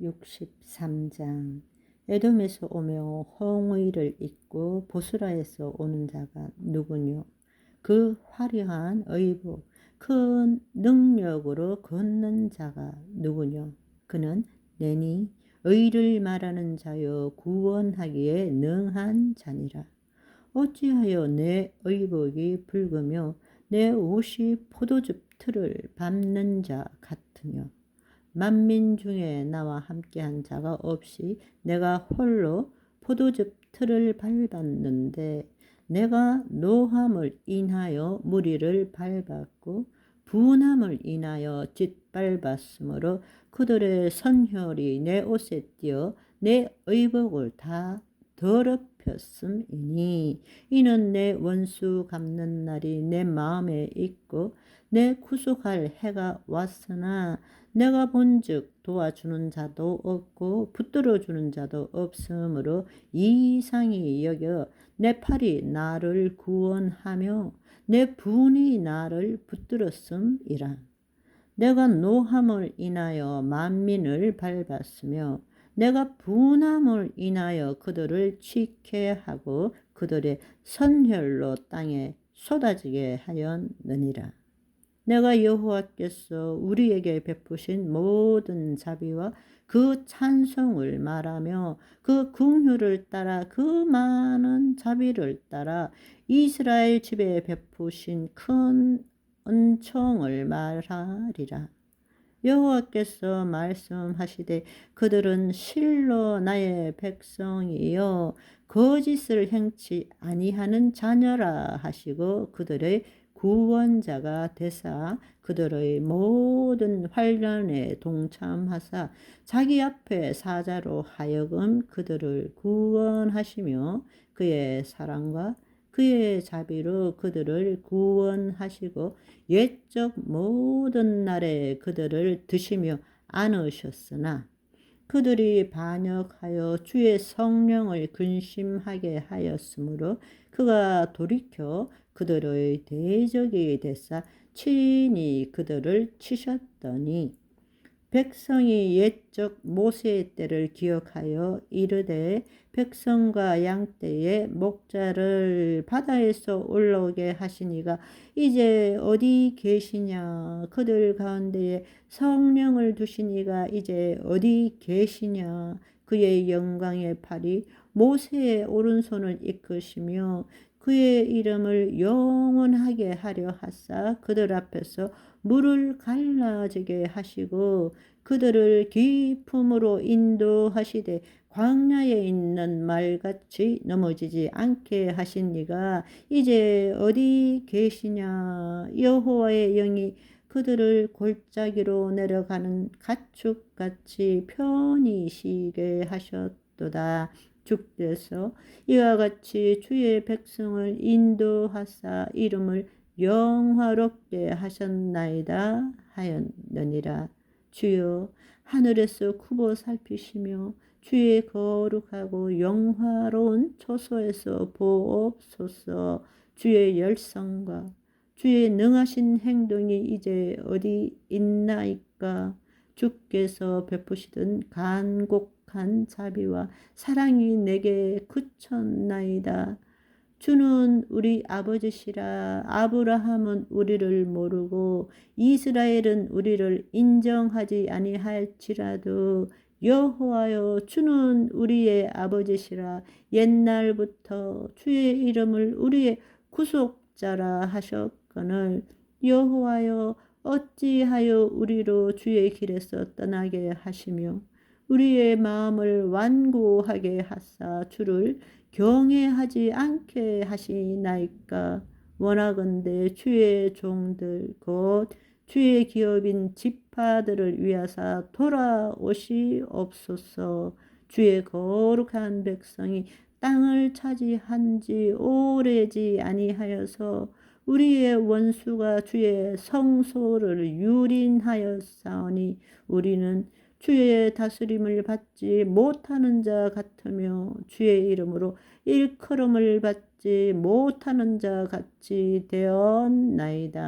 63장 에돔에서 오며 홍의를 입고 보스라에서 오는 자가 누구뇨? 그 화려한 의복, 큰 능력으로 걷는 자가 누구뇨? 그는 내니 의를 말하는 자여 구원하기에 능한 자니라. 어찌하여 내 의복이 붉으며 내 옷이 포도즙 틀을 밟는 자 같으며 만민 중에 나와 함께한 자가 없이 내가 홀로 포도즙 틀을 밟았는데 내가 노함을 인하여 무리를 밟았고 분함을 인하여 짓밟았으므로 그들의 선혈이 내 옷에 띄어 내 의복을 다 더럽혔음이니 이는 내 원수 갚는 날이 내 마음에 있고 내 구속할 해가 왔으나 내가 본즉 도와주는 자도 없고 붙들어 주는 자도 없으므로 이상히 여겨 내 팔이 나를 구원하며 내 분이 나를 붙들었음이라 내가 노함을 인하여 만민을 밟았으며 내가 분함을 인하여 그들을 취케 하고 그들의 선혈로 땅에 쏟아지게 하였느니라. 내가 여호와께서 우리에게 베푸신 모든 자비와 그 찬송을 말하며 그 긍휼을 따라 그 많은 자비를 따라 이스라엘 집에 베푸신 큰 은총을 말하리라. 여호와께서 말씀하시되 그들은 실로 나의 백성이요 거짓을 행치 아니하는 자녀라 하시고 그들의 구원자가 되사 그들의 모든 환란에 동참하사 자기 앞에 사자로 하여금 그들을 구원하시며 그의 사랑과 그의 자비로 그들을 구원하시고 옛적 모든 날에 그들을 드시며 안으셨으나 그들이 반역하여 주의 성령을 근심하게 하였으므로 그가 돌이켜 그들의 대적이 되사 친히 그들을 치셨더니 백성이 옛적 모세의 때를 기억하여 이르되 백성과 양 떼에 목자를 바다에서 올라오게 하시니가 이제 어디 계시냐? 그들 가운데에 성령을 두시니가 이제 어디 계시냐? 그의 영광의 팔이 모세의 오른손을 이끄시며 그의 이름을 영원하게 하려 하사 그들 앞에서 물을 갈라지게 하시고 그들을 깊음으로 인도하시되 광야에 있는 말같이 넘어지지 않게 하시니가 이제 어디 계시냐 여호와의 영이 그들을 골짜기로 내려가는 가축같이 편히 쉬게 하셨도다. 주께서 이와 같이 주의 백성을 인도하사 이름을 영화롭게 하셨나이다 하였느니라. 주여 하늘에서 굽어 살피시며 주의 거룩하고 영화로운 초소에서 보옵소서 주의 열성과 주의 능하신 행동이 이제 어디 있나이까 주께서 베푸시던 간곡 한 자비와 사랑이 내게 그쳤나이다. 주는 우리 아버지시라 아브라함은 우리를 모르고 이스라엘은 우리를 인정하지 아니할지라도 여호와여 주는 우리의 아버지시라 옛날부터 주의 이름을 우리의 구속자라 하셨거늘 여호와여 어찌하여 우리로 주의 길에서 떠나게 하시며 우리의 마음을 완고하게 하사 주를 경외하지 않게 하시나이까? 원하건대 주의 종들 곧 주의 기업인 지파들을 위하사 돌아오시옵소서. 주의 거룩한 백성이 땅을 차지한 지 오래지 아니하여서 우리의 원수가 주의 성소를 유린하였사오니 우리는 주의 다스림을 받지 못하는 자 같으며 주의 이름으로 일컬음을 받지 못하는 자 같이 되었나이다.